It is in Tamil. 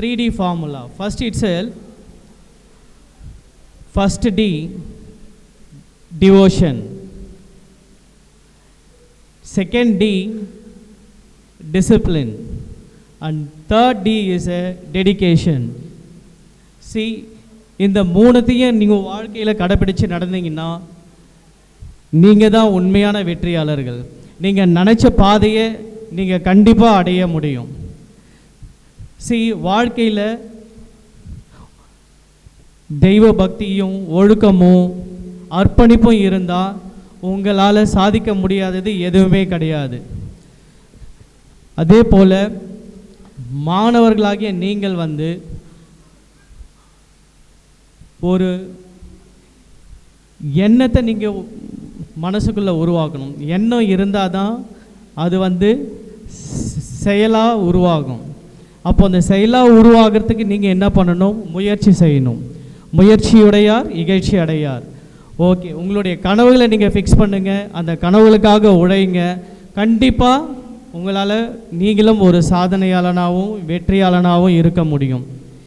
3D formula. First itself, first D, devotion. Second D, discipline. And third D is a dedication. See, இந்த மூணுத்தையும் நீங்கள் வாழ்க்கையில் கடைப்பிடிச்சு நடந்தீங்கன்னா நீங்கள் தான் உண்மையான வெற்றியாளர்கள் நீங்கள் நினச்ச பாதையை நீங்கள் கண்டிப்பாக அடைய முடியும் சி வாழ்க்கையில் தெய்வ பக்தியும் ஒழுக்கமும் அர்ப்பணிப்பும் இருந்தால் உங்களால் சாதிக்க முடியாதது எதுவுமே கிடையாது. அதே போல் மாணவர்களாகிய நீங்கள் வந்து ஒரு எண்ணத்தை நீங்கள் மனசுக்குள்ளே உருவாக்கணும். எண்ணம் இருந்தால் தான் அது வந்து செயலாக உருவாகும். அப்போ அந்த செயலாக உருவாகிறதுக்கு நீங்கள் என்ன பண்ணணும்? முயற்சி செய்யணும். முயற்சியுடையார் இகழ்ச்சி அடையார். ஓகே உங்களுடைய கனவுகளை நீங்கள் ஃபிக்ஸ் பண்ணுங்கள் அந்த கனவுகளுக்காக உழைங்க. கண்டிப்பாக உங்களால் நீங்களும் ஒரு சாதனையாளனாகவும் வெற்றியாளனாகவும் இருக்க முடியும்.